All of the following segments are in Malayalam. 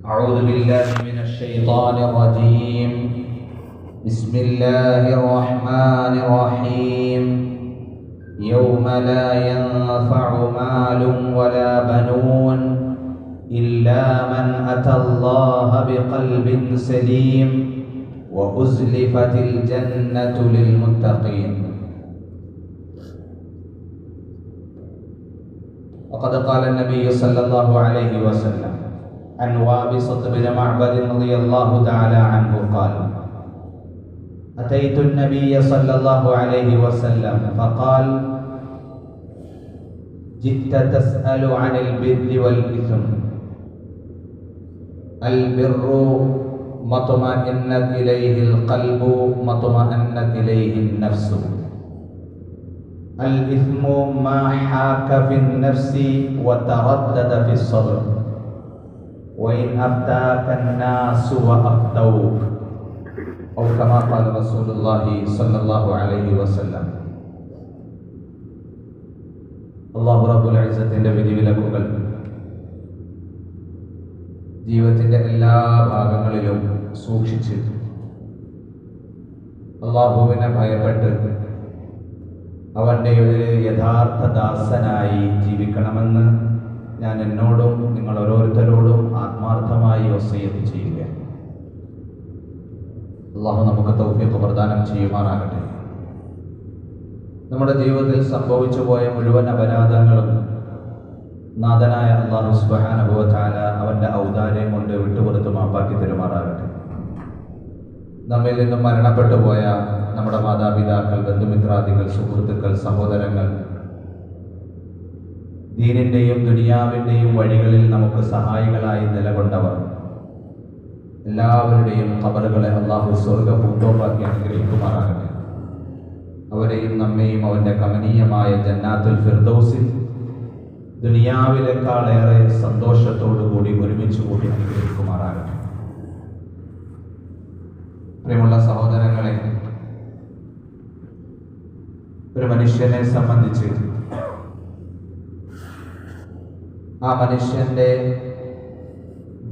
أعوذ بالله من الشيطان الرجيم. بسم الله الرحمن الرحيم. يوم لا ينفع مال ولا بنون إلا من أتى الله بقلب سليم وأزلفت الجنة للمتقين. وقد قال النبي صلى الله عليه وسلم عن وابصة بن معبد رضي الله تعالى عنه قال أتيت النبي صلى الله عليه وسلم فقال جئت تسأل عن البر والإثم. البر ما اطمأنت إليه القلب ما اطمأنت إليه النفس. الإثم ما حاك في النفس وتردد في الصدر. وإن أفتاك الناس وأفتوك أو كما قال رسول الله صلى الله عليه وسلم അള്ളാഹു റബ്ബുൽ ഇസ്സത്തിന്റെ വിധിവിലക്കുകൾ ജീവിതത്തിന്റെ എല്ലാ ഭാഗങ്ങളിലും സൂക്ഷിച്ച് അള്ളാഹുവിനെ ഭയപ്പെട്ട് അവൻ്റെ ഒരു യഥാർത്ഥ ദാസനായി ജീവിക്കണമെന്ന് ഞാൻ എന്നോടും നിങ്ങൾ ഓരോരുത്തരോടും ആത്മാർത്ഥമായി വസീയത്ത് ചെയ്യുക. അള്ളാഹു നമുക്ക് തൗഫീഖ് പ്രദാനം ചെയ്യുമാറാകട്ടെ. നമ്മുടെ ജീവിതത്തിൽ സംഭവിച്ചു പോയ മുഴുവൻ അപരാധങ്ങളും നാഥനായ അള്ളാഹു സുബാനുഭവത്താല അവന്റെ ഔദാര്യം കൊണ്ട് വിട്ടുപുറത്ത് മാപ്പാക്കി തരുമാറാകട്ടെ. നമ്മിൽ നിന്നും മരണപ്പെട്ടു പോയ നമ്മുടെ മാതാപിതാക്കൾ ബന്ധുമിത്രാദികൾ സുഹൃത്തുക്കൾ സഹോദരങ്ങൾ ദീനിന്റെയും ദുനിയാവിന്റെയും വഴികളിൽ നമുക്ക് സഹായികളായി നിലകൊണ്ടവർ. എല്ലാവരുടെയും ഖബറുകളെ അള്ളാഹു സ്വർഗ പൂന്തോപ്പാക്കി അനുഗ്രഹിക്കുമാറാകട്ടെ. അവരെയും നമ്മെയും അവന്റെ കമനീയമായ ജന്നാത്തുൽ ഫിർദോസിൽ ദുനിയാവിലേക്കാളേറെ സന്തോഷത്തോടു കൂടി ഒരുമിച്ച് കൂടി അനുഗ്രഹിക്കുമാറാകട്ടെ. പ്രിയമുള്ള സഹോദരങ്ങളെ ഒരു മനുഷ്യനെ സംബന്ധിച്ച് ആ മനുഷ്യന്റെ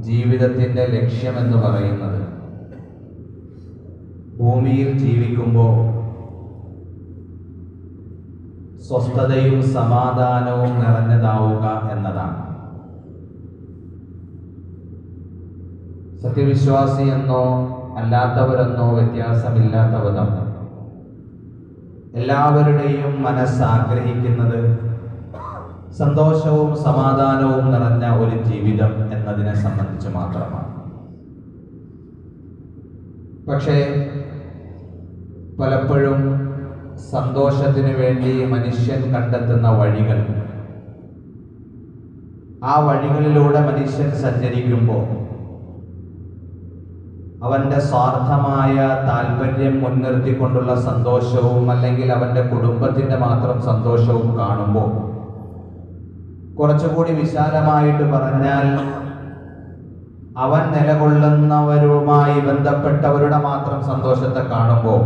ജീവിതത്തിന്റെ ലക്ഷ്യമെന്ന് പറയുന്നത് ഭൂമിയിൽ ജീവിക്കുമ്പോൾ സ്വസ്ഥതയും സമാധാനവും നിറഞ്ഞതാവുക എന്നതാണ്. സത്യവിശ്വാസി എന്നോ അല്ലാത്തവരെന്നോ വ്യത്യാസമില്ലാത്ത വിധം എല്ലാവരുടെയും മനസ്സ് ആഗ്രഹിക്കുന്നത് സന്തോഷവും സമാധാനവും നിറഞ്ഞ ഒരു ജീവിതം എന്നതിനെ സംബന്ധിച്ച് മാത്രമാണ്. പക്ഷേ പലപ്പോഴും സന്തോഷത്തിന് വേണ്ടി മനുഷ്യൻ കണ്ടെത്തുന്ന വഴികൾ ആ വഴികളിലൂടെ മനുഷ്യൻ സഞ്ചരിക്കുമ്പോൾ അവന്റെ സ്വാർത്ഥമായ താല്പര്യം മുൻനിർത്തിക്കൊണ്ടുള്ള സന്തോഷവും അല്ലെങ്കിൽ അവന്റെ കുടുംബത്തിന്റെ മാത്രം സന്തോഷവും കാണുമ്പോൾ കുറച്ചുകൂടി വിശാലമായിട്ട് പറഞ്ഞാൽ അവൻ നിലകൊള്ളുന്നവരുമായി ബന്ധപ്പെട്ടവരുടെ മാത്രം സന്തോഷത്തെ കാണുമ്പോൾ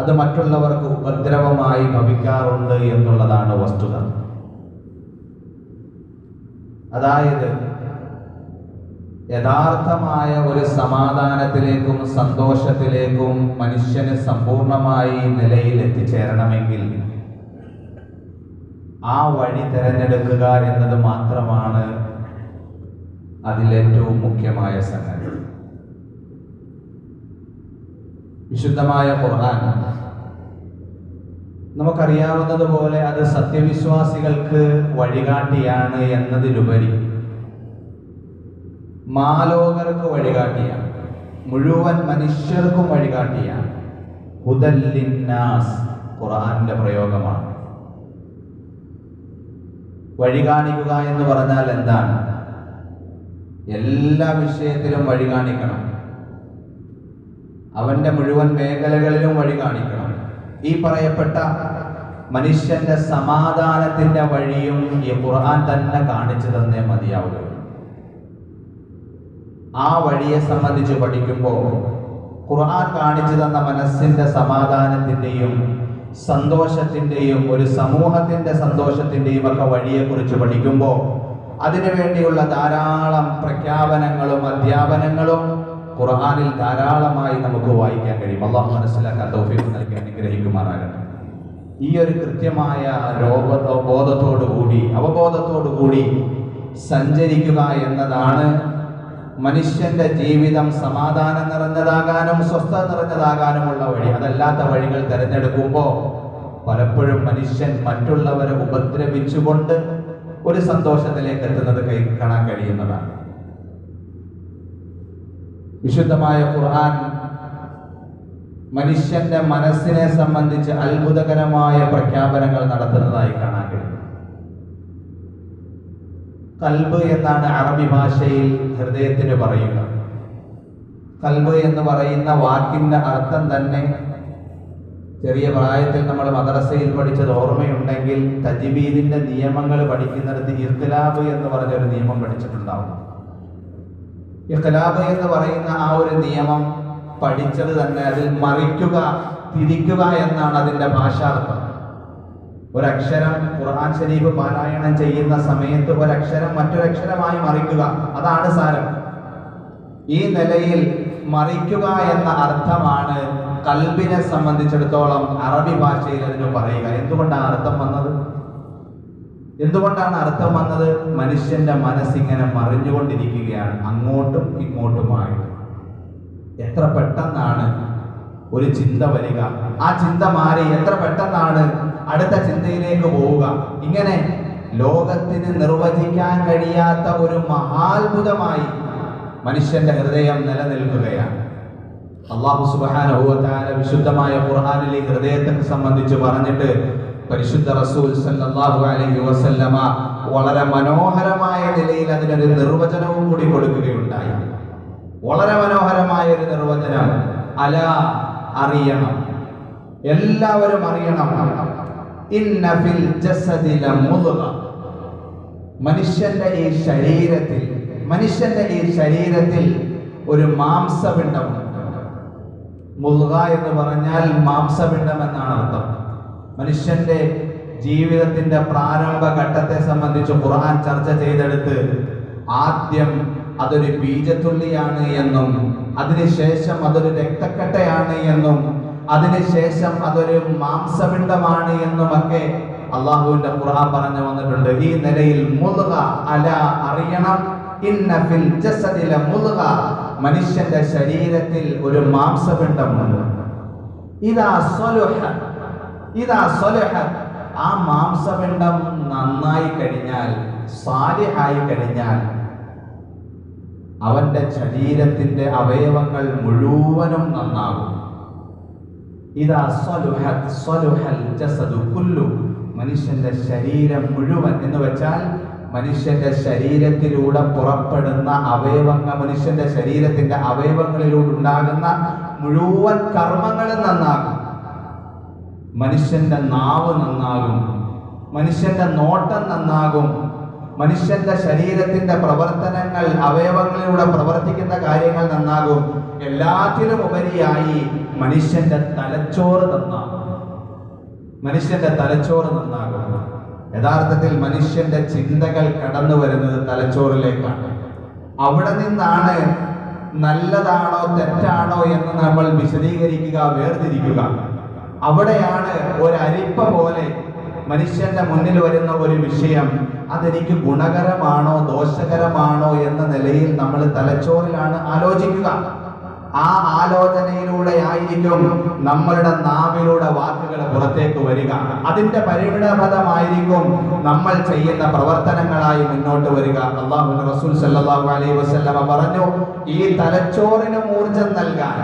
അത് മറ്റുള്ളവർക്ക് ഉപദ്രവമായി ഭവിക്കാറുണ്ട് എന്നുള്ളതാണ് വസ്തുത. അതായത് യഥാർത്ഥമായ ഒരു സമാധാനത്തിലേക്കും സന്തോഷത്തിലേക്കും മനുഷ്യന് സമ്പൂർണമായി നിലയിൽ എത്തിച്ചേരണമെങ്കിൽ ആ വഴി തിരഞ്ഞെടുക്കുക എന്നത് മാത്രമാണ് അതിലേറ്റവും മുഖ്യമായ സംഗതി. വിശുദ്ധമായ ഖുർആൻ. നമുക്കറിയാവുന്നതുപോലെ അത് സത്യവിശ്വാസികൾക്ക് വഴികാട്ടിയാണ് എന്നതിലുപരി മാലോകർക്ക് വഴികാട്ടിയാണ്. മുഴുവൻ മനുഷ്യർക്കും വഴികാട്ടിയാണ്. ഹുദല്ലിന്നാസ് ഖുർആന്റെ പ്രയോഗമാണ്. വഴി കാണിക്കുക എന്ന് പറഞ്ഞാൽ എന്താണ്? എല്ലാ വിഷയത്തിലും വഴി കാണിക്കണം. അവന്റെ മുഴുവൻ മേഖലകളിലും വഴി കാണിക്കണം. ഈ പറയപ്പെട്ട മനുഷ്യന്റെ സമാധാനത്തിന്റെ വഴിയും ഈ ഖുർആൻ തന്നെ കാണിച്ചു തന്നേ മതിയാവുക ആ വഴിയെ സംബന്ധിച്ച് പഠിക്കുമ്പോൾ ഖുർആൻ കാണിച്ചു തന്ന മനസ്സിന്റെ സമാധാനത്തിന്റെയും സന്തോഷത്തിന്റെയും ഒരു സമൂഹത്തിന്റെ സന്തോഷത്തിന്റെയും ഒക്കെ വഴിയെക്കുറിച്ച് പഠിക്കുമ്പോൾ അതിനുവേണ്ടിയുള്ള ധാരാളം പ്രഖ്യാപനങ്ങളും അധ്യാപനങ്ങളും ഖുർആനിൽ ധാരാളമായി നമുക്ക് വായിക്കാൻ കഴിയും. അള്ളാഹു മനസ്സിലാക്കാൻ തൗഫീഖ് നൽകി അനുഗ്രഹിക്കുമാറാകട്ടെ. ഈ ഒരു കൃത്യമായ രോഗ അവബോധത്തോടു കൂടി സഞ്ചരിക്കുക എന്നതാണ് മനുഷ്യന്റെ ജീവിതം സമാധാനം നിറഞ്ഞതാകാനും സ്വസ്ഥത നിറഞ്ഞതാകാനുമുള്ള വഴി അതല്ലാത്ത വഴികൾ തിരഞ്ഞെടുക്കുമ്പോൾ പലപ്പോഴും മനുഷ്യൻ മറ്റുള്ളവരെ ഉപദ്രവിച്ചുകൊണ്ട് ഒരു സന്തോഷത്തിലേക്ക് എത്തുന്നത് കൈ കാണാൻ കഴിയുന്നതാണ്. വിശുദ്ധമായ ഖുർആൻ മനുഷ്യന്റെ മനസ്സിനെ സംബന്ധിച്ച് അത്ഭുതകരമായ പ്രഖ്യാപനങ്ങൾ നടത്തുന്നതായി കാണാൻ കഴിയും. കൽബ് എന്നാണ് അറബി ഭാഷയിൽ ഹൃദയത്തിന് പറയുക. കൽബ് എന്ന് പറയുന്ന വാക്കിന്റെ അർത്ഥം തന്നെ ചെറിയ പ്രായത്തിൽ നമ്മൾ മദ്രസയിൽ പഠിച്ചത് ഓർമ്മയുണ്ടെങ്കിൽ തജിബീദിന്റെ നിയമങ്ങൾ പഠിക്കുന്നിടത്ത് ഇഖ്ലാബ് എന്ന് പറഞ്ഞൊരു നിയമം പഠിച്ചിട്ടുണ്ടാവും. ഇഖ്ലാബ് എന്ന് പറയുന്ന ആ ഒരു നിയമം പഠിച്ചത് തന്നെ അതിൽ മറിക്കുക തിരിക്കുക എന്നാണ് അതിന്റെ ഭാഷാർത്ഥം. ഒരക്ഷരം ഖുർആൻ ഷരീഫ് പാരായണം ചെയ്യുന്ന സമയത്ത് ഒരക്ഷരം മറ്റൊരക്ഷരമായി മറിക്കുക. അതാണ് സാരം. ഈ നിലയിൽ മറിക്കുക എന്ന അർത്ഥമാണ് കൽബിനെ സംബന്ധിച്ചിടത്തോളം അറബി ഭാഷയിൽ അതിന് പറയുക. എന്തുകൊണ്ടാണ് അർത്ഥം വന്നത്? എന്തുകൊണ്ടാണ് അർത്ഥം വന്നത്? മനുഷ്യന്റെ മനസ്സിങ്ങനെ മറിഞ്ഞുകൊണ്ടിരിക്കുകയാണ്. അങ്ങോട്ടും ഇങ്ങോട്ടുമായിട്ട്. എത്ര പെട്ടെന്നാണ് ഒരു ചിന്ത വരിക. ആ ചിന്ത മാറി. എത്ര പെട്ടെന്നാണ് അടുത്ത ചിന്തയിലേക്ക് പോവുക. ഇങ്ങനെ ലോകത്തിന് നിർവചിക്കാൻ കഴിയാത്ത ഒരു മഹാത്ഭുതമായി മനുഷ്യന്റെ ഹൃദയം നിലനിൽക്കുകയാണ്. അള്ളാഹു സുബാനുഭവത്താല വിശുദ്ധമായ ഖുർഹാനിലെ ഹൃദയത്തെ സംബന്ധിച്ച് പറഞ്ഞിട്ട് പരിശുദ്ധ റസൂൽ സല്ലല്ലാഹു അലൈഹി വസല്ലമ വളരെ മനോഹരമായ നിലയിൽ അതിനൊരു നിർവചനവും കൂടി കൊടുക്കുകയുണ്ടായി. വളരെ മനോഹരമായ ഒരു നിർവചനം. അല അറിയണം. എല്ലാവരും അറിയണം. മനുഷ്യന്റെ ഈ ശരീരത്തിൽ മനുഷ്യന്റെ ഈ ശരീരത്തിൽ ഒരു മാംസപിണ്ഡമുണ്ട് മുൽഗ എന്ന് പറഞ്ഞാൽ മാംസപിണ്ഡം എന്നാണ് അർത്ഥം. മനുഷ്യന്റെ ജീവിതത്തിന്റെ പ്രാരംഭ ഘട്ടത്തെ സംബന്ധിച്ച് ഖുർആൻ ചർച്ച ചെയ്തെടുത്ത് ആദ്യം അതൊരു ബീജത്തുള്ളിയാണ് എന്നും അതിനുശേഷം അതൊരു രക്തക്കട്ടയാണ് എന്നും അതിനുശേഷം അതൊരു മാംസപിണ്ഡമാണ് എന്നുമൊക്കെ അള്ളാഹുവിന്റെ ഖുർആൻ പറഞ്ഞു വന്നിട്ടുണ്ട്. ഈ നിലയിൽ മുൽഗ അല അറിയണം. ഇന്ന ഫിൽ ജസദില മുൽഗ മനുഷ്യന്റെ ശരീരത്തിൽ ഒരു മാംസപിണ്ഡമുണ്ട്. ഇതാ സ്വലുഹ. ഇതാ സ്വലുഹ. ആ മാംസപിണ്ഡം നന്നായി കഴിഞ്ഞാൽ സാലിഹായി കഴിഞ്ഞാൽ അവന്റെ ശരീരത്തിന്റെ അവയവങ്ങൾ മുഴുവനും നന്നാകും. ഇതാ സ്വലുഹത് സ്വലുഹൽ ജസദു കുല്ലു മനുഷ്യന്റെ ശരീരം മുഴുവൻ എന്ന് വെച്ചാൽ മനുഷ്യന്റെ ശരീരത്തിലൂടെ പുറപ്പെടുന്ന അവയവങ്ങൾ മനുഷ്യന്റെ ശരീരത്തിന്റെ അവയവങ്ങളിലൂടെ ഉണ്ടാകുന്ന മുഴുവൻ കർമ്മങ്ങളും നന്നാകും. മനുഷ്യന്റെ നാവ് നന്നാകും. മനുഷ്യന്റെ നോട്ടം നന്നാകും. മനുഷ്യന്റെ ശരീരത്തിന്റെ പ്രവർത്തനങ്ങൾ അവയവങ്ങളിലൂടെ പ്രവർത്തിക്കുന്ന കാര്യങ്ങൾ നന്നാകും. എല്ലാത്തിലും ഉപരിയായി മനുഷ്യന്റെ തലച്ചോറ് നന്നാകും. മനുഷ്യന്റെ തലച്ചോറ് നന്നാകും. യഥാർത്ഥത്തിൽ മനുഷ്യന്റെ ചിന്തകൾ കടന്നു വരുന്നത് തലച്ചോറിലേക്കാണ്. അവിടെ നിന്നാണ് നല്ലതാണോ തെറ്റാണോ എന്ന് നമ്മൾ വിശദീകരിക്കുക വേർതിരിക്കുക. അവിടെയാണ് ഒരരിപ്പ പോലെ മനുഷ്യന്റെ മുന്നിൽ വരുന്ന ഒരു വിഷയം അതെനിക്ക് ഗുണകരമാണോ ദോഷകരമാണോ എന്ന നിലയിൽ നമ്മൾ തലച്ചോറിലാണ് ആലോചിക്കുക. ആ ആലോചനയിലൂടെ ആയിരിക്കും നമ്മളുടെ നാവിലൂടെ വാക്കുകൾ പുറത്തേക്ക് വരിക. അതിന്റെ പരിണിതഫലമായിരിക്കും നമ്മൾ ചെയ്യുന്ന പ്രവർത്തനങ്ങളായി മുന്നോട്ട് വരിക. അള്ളാഹു റസൂൽ സല്ലല്ലാഹു അലൈഹി വസല്ലമ പറഞ്ഞു ഈ തലച്ചോറിന് ഊർജം നൽകാൻ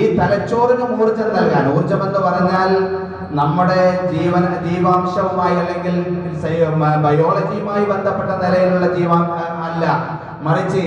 ഈ തലച്ചോറിന് ഊർജം നൽകാൻ. ഊർജം എന്ന് പറഞ്ഞാൽ നമ്മുടെ ജീവൻ ജീവാംശവുമായി അല്ലെങ്കിൽ ബയോളജിയുമായി ബന്ധപ്പെട്ട നിലയിലുള്ള ജീവാ അല്ല. മറിച്ച്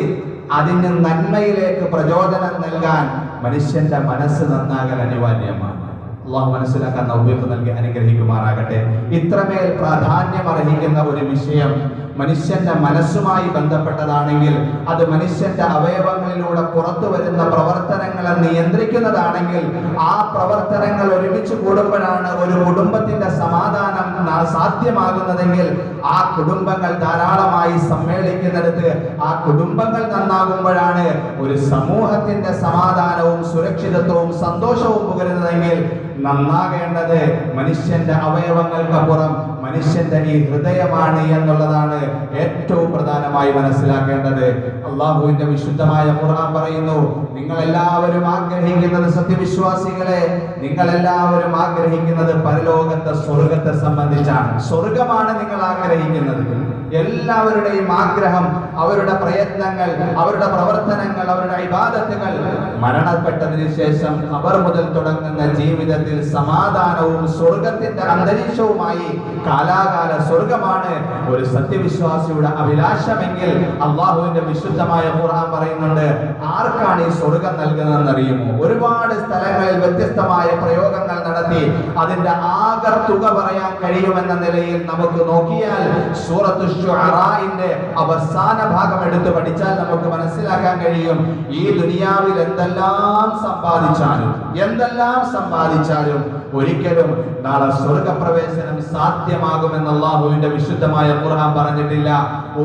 അതിന് നന്മയിലേക്ക് പ്രചോദനം നൽകാൻ മനുഷ്യന്റെ മനസ്സ് നന്നാകാൻ അനിവാര്യമാണ്. അള്ളാഹു മനസ്സിലാക്കാൻ നവ്യത്ത് നൽകി അനുഗ്രഹിക്കുമാറാകട്ടെ. ഇത്രമേൽ പ്രാധാന്യം അർഹിക്കുന്ന ഒരു വിഷയം മനുഷ്യന്റെ മനസ്സുമായി ബന്ധപ്പെട്ടതാണെങ്കിൽ അത് മനുഷ്യന്റെ അവയവങ്ങളിലൂടെ പുറത്തു വരുന്ന പ്രവർത്തനങ്ങളെ നിയന്ത്രിക്കുന്നതാണെങ്കിൽ ആ പ്രവർത്തനങ്ങൾ ഒരുമിച്ച് കൂടുമ്പോഴാണ് ഒരു കുടുംബത്തിന്റെ സമാധാനം സാധ്യമാകുന്നതെങ്കിൽ ആ കുടുംബങ്ങൾ ധാരാളമായി സമ്മേളിക്കുന്നിടത്ത് ആ കുടുംബങ്ങൾ നന്നാകുമ്പോഴാണ് ഒരു സമൂഹത്തിന്റെ സമാധാനവും സുരക്ഷിതത്വവും സന്തോഷവും പകരുന്നതെങ്കിൽ നന്നാകേണ്ടത് മനുഷ്യന്റെ അവയവങ്ങൾക്കപ്പുറം മനുഷ്യന്റെ ഈ ഹൃദയമാണ് എന്നുള്ളതാണ് ഏറ്റവും പ്രധാനമായി മനസ്സിലാക്കേണ്ടത്. അള്ളാഹുവിന്റെ വിശുദ്ധമായ ഖുർആൻ പറയുന്നു നിങ്ങൾ എല്ലാവരും ആഗ്രഹിക്കുന്നത് സത്യവിശ്വാസികളെ നിങ്ങൾ എല്ലാവരും ആഗ്രഹിക്കുന്നത് പരലോകത്തെ സ്വർഗത്തെ സംബന്ധിച്ചാണ്. സ്വർഗമാണ് നിങ്ങൾ ആഗ്രഹിക്കുന്നത്. എല്ലാവരുടെയും ആഗ്രഹം അവരുടെ പ്രയത്നങ്ങൾ അവരുടെ പ്രവർത്തനങ്ങൾ അവരുടെ ഇബാദത്തുകൾ. മരണപ്പെട്ടതിന് ശേഷം അവർ മുതൽ തുടങ്ങുന്ന ജീവിതത്തിൽ സമാധാനവും സ്വർഗത്തിന്റെ അന്തരീക്ഷവുമായി കാലാകാല സ്വർഗമാണ് ഒരു സത്യവിശ്വാസിയുടെ അഭിലാഷമെങ്കിൽ അള്ളാഹുവിന്റെ വിശുദ്ധമായ ഖുർആൻ പറയുന്നുണ്ട് ആർക്കാണ് ഈ സ്വർഗം നൽകുന്നതെന്ന് അറിയുമോ ഒരുപാട് സ്ഥലങ്ങളിൽ വ്യത്യസ്തമായ പ്രയോഗങ്ങൾ നടത്തി അതിന്റെ ആകർത്തുക പറയാൻ കഴിയുമെന്ന നിലയിൽ നമുക്ക് നോക്കിയാൽ സൂറത്തു ഷുഅറാഇന്റെ അവസാന ഭാഗം എടുത്തു പഠിച്ചാൽ നമുക്ക് മനസ്സിലാക്കാൻ കഴിയും. ഈ ദുനിയാവിൽ എന്തെല്ലാം സമ്പാദിച്ചാലും എന്തെല്ലാം സമ്പാദിച്ചാലും ഒരിക്കലും നാളെ സ്വർഗപ്രവേശനം സാധ്യമാകുമെന്ന് അള്ളാഹുവിന്റെ വിശുദ്ധമായ ഖുർആൻ പറഞ്ഞിട്ടില്ല.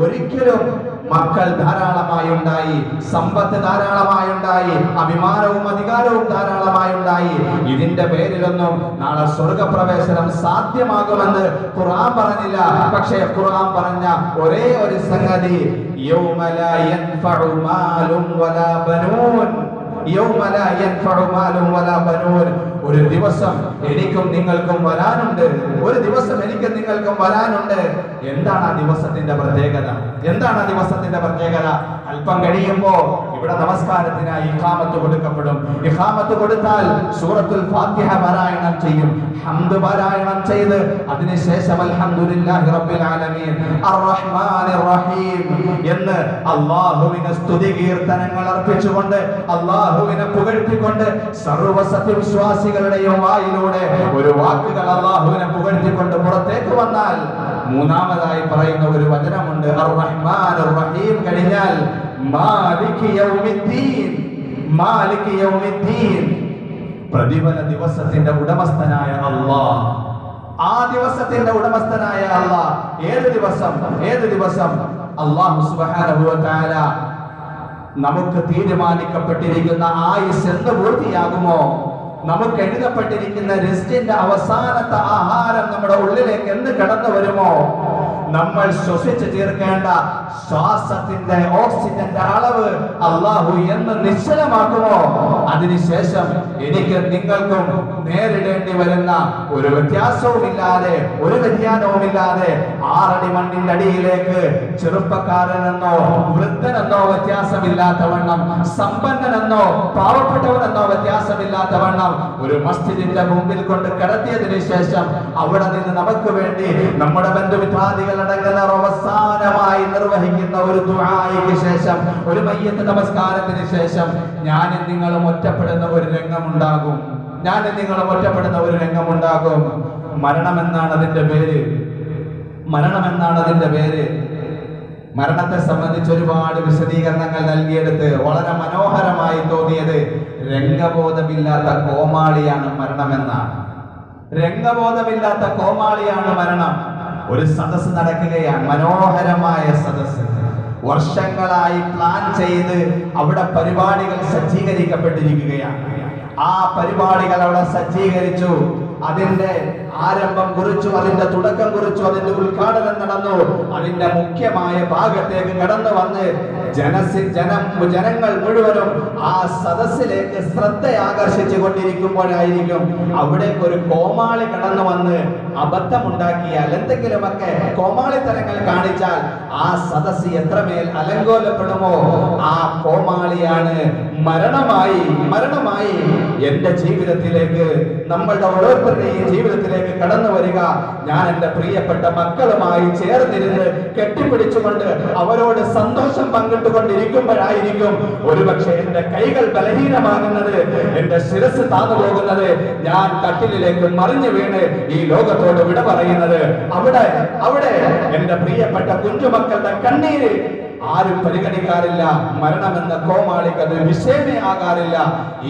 ഒരിക്കലും മക്കൾ ധാരാളമായി ഉണ്ടായി സമ്പത്ത് ധാരാളമായി ഉണ്ടായി അഭിമാനവും അധികാരവും ധാരാളമായി ഉണ്ടായി. ഇതിന്റെ പേരിലൊന്നും നാളെ സ്വർഗപ്രവേശനം സാധ്യമാകുമെന്ന് ഖുർആൻ പറഞ്ഞില്ല. പക്ഷേ ഖുർആൻ പറഞ്ഞ ഒരേ ഒരു സംഗതി ഒരു ദിവസം എനിക്കും നിങ്ങൾക്കും വരാനുണ്ട്. ഒരു ദിവസം എനിക്കും നിങ്ങൾക്കും വരാനുണ്ട്. എന്താണ് ആ ദിവസത്തിന്റെ പ്രത്യേകത? എന്താണ് ആ ദിവസത്തിന്റെ പ്രത്യേകത? അല്പം കഴിയുമ്പോ ഇവിടെ നമസ്കാരത്തിനായി ഇഖാമത്ത് കൊടുക്കപ്പെടും. ഇഖാമത്ത് കൊടുത്താൽ സൂറത്തുൽ ഫാത്തിഹ പാരായണം ചെയ്യും. ഹംദ് പാരായണം ചെയ്ത് അതിനുശേഷം അൽഹംദുലില്ലാഹി റബ്ബിൽ ആലമീൻ. അർറഹ്മാനിർ റഹീം എന്ന് അല്ലാഹുവിനെ സ്തുതി കീർത്തനങ്ങൾ അർപ്പിച്ചുകൊണ്ട് അല്ലാഹുവിനെ പുകഴ്ത്തിക്കൊണ്ട് സർവ സത്യവിശ്വാസികളുടെയും വായിലൂടെ ഒരു വാക്കുകൾ അല്ലാഹുവിനെ പുകഴ്ത്തിക്കൊണ്ട് പുറത്തേക്ക് വന്നാൽ മൂന്നാമതായി പറയുന്ന ഒരു വചനമുണ്ട്. അർറഹ്മാനിർ റഹീം കഴിഞ്ഞാൽ മാലിക് യൗമിദ്ദീൻ മാലിക് യൗമിദ്ദീൻ. പ്രതിഫല ദിവസത്തിന്റെ ഉടമസ്ഥനായ അള്ളാഹ്. ആ ദിവസത്തിന്റെ ഉടമസ്ഥനായ അള്ളാഹ് ഏത് ദിവസം? ഏത് ദിവസം? അള്ളാഹു സുബ്ഹാനഹു വ തആല നമുക്ക് തീരുമാനിക്കപ്പെട്ടിരിക്കുന്ന ആയുസ് എന്ന് പൂർത്തിയാകുമോ? നമുക്ക് എഴുതപ്പെട്ടിരിക്കുന്ന രസ്റ്റിന്റെ അവസാനത്തെ ആഹാരം നമ്മുടെ ഉള്ളിലേക്ക് എന്ന് കടന്നു വരുമോ? നമ്മൾ ശ്വസിച്ച് തീർക്കേണ്ട ശ്വാസത്തിന്റെ ഓക്സിജന്റെ അളവ് അള്ളാഹു എന്ന് നിശ്ചലമാക്കുമോ? അതിനുശേഷം എനിക്ക് നിങ്ങൾക്കും നേരിടേണ്ടി വരുന്ന ഒരു വ്യത്യാസവുമില്ലാതെ ഒരു വ്യതിയാനവുമില്ലാതെ ആറടി മണ്ണിന്റെ അടിയിലേക്ക് ചെറുപ്പക്കാരനെന്നോ വൃദ്ധനെന്നോ വ്യത്യാസമില്ലാത്തവണ്ണം സമ്പന്നനെന്നോ പാവപ്പെട്ടവനെന്നോ വ്യത്യാസമില്ലാത്തവണ്ണം ഒരു മസ്ജിദിന്റെ മുമ്പിൽ കൊണ്ട് കിടത്തിയതിനു ശേഷം അവിടെ നിന്ന് നമുക്ക് വേണ്ടി നമ്മുടെ ബന്ധുമിത്രാദികൾ അടങ്ങുന്ന അവസാനമായി നിർവഹിക്കുന്ന ഒരു ദുആയ്ക്ക് ശേഷം ഒരു മയ്യത്ത് നമസ്കാരത്തിന് ശേഷം ഞാൻ നിങ്ങളും ഒറ്റപ്പെടുന്ന ഒരു രംഗമുണ്ടാകും. ഞാൻ നിങ്ങളും ഒറ്റപ്പെടുന്ന ഒരു രംഗമുണ്ടാകും. മരണം എന്നാണ് അതിന്റെ പേര്. മരണം എന്നാണ് അതിന്റെ പേര്. മരണത്തെ സംബന്ധിച്ച് ഒരുപാട് വിശദീകരണങ്ങൾ നൽകിയെടുത്ത് വളരെ മനോഹരമായി തോന്നിയത് രംഗബോധമില്ലാത്ത കോമാളിയാണ് മരണമെന്നാണ്. രംഗബോധമില്ലാത്ത കോമാളിയാണ് മരണം. ഒരു സദസ് നടക്കുകയാണ്. മനോഹരമായ സദസ് വർഷങ്ങളായി പ്ലാൻ ചെയ്ത് അവിടെ പരിപാടികൾ സജ്ജീകരിക്കപ്പെട്ടിരിക്കുകയാണ്. ആ പരിപാടികൾ അവിടെ സജ്ജീകരിച്ചു. അതിന്റെ ആരംഭം കുറിച്ചു അതിന്റെ തുടക്കം കുറിച്ചു അതിന്റെ ഉദ്ഘാടനം നടന്നു. അതിന്റെ മുഖ്യമായ ഭാഗത്തേക്ക് കടന്നു വന്ന് ജനസി ജനം ജനങ്ങൾ മുഴുവനും ആ സദസ്സിലേക്ക് ശ്രദ്ധ ആകർഷിച്ചു കൊണ്ടിരിക്കുമ്പോഴായിരിക്കും അവിടേക്ക് ഒരു കോമാളി കടന്നു വന്ന് അബദ്ധമുണ്ടാക്കിയാൽ എന്തെങ്കിലുമൊക്കെ കോമാളിത്തരങ്ങൾ കാണിച്ചാൽ ആ സദസ്സ് എത്രമേൽ അലങ്കോലപ്പെടുമോ? ആ കോമാളിയാണ് മരണമായി മരണമായി എന്റെ ജീവിതത്തിലേക്ക് നമ്മളുടെ ഓരോരുത്തരുടെയും ജീവിതത്തിലേക്ക് കടന്നു വരിക. ഞാൻ എന്റെ പ്രിയപ്പെട്ട മക്കളുമായി ചേർന്നിരുന്ന് കെട്ടിപ്പിടിച്ചുകൊണ്ട് അവരോട് സന്തോഷം പങ്കു പങ്കിട്ടുകൊണ്ടിരിക്കുമ്പോഴായിരിക്കും ഒരുപക്ഷെ എന്റെ കൈകൾ ബലഹീനമാകുന്നത് എന്റെ ശിരസ് താന്നു പോകുന്നത്. ഞാൻ കട്ടിലിലേക്ക് മറിഞ്ഞു വീണ് ഈ ലോകത്തോട് വിട പറയുന്നത്. അവിടെ അവിടെ എന്റെ പ്രിയപ്പെട്ട കുഞ്ഞുമക്കളുടെ കണ്ണീര് ആരും പരിഗണിക്കാറില്ല. മരണമെന്ന കോമാളിക്ക് അത് വിഷയമേ ആകാറില്ല.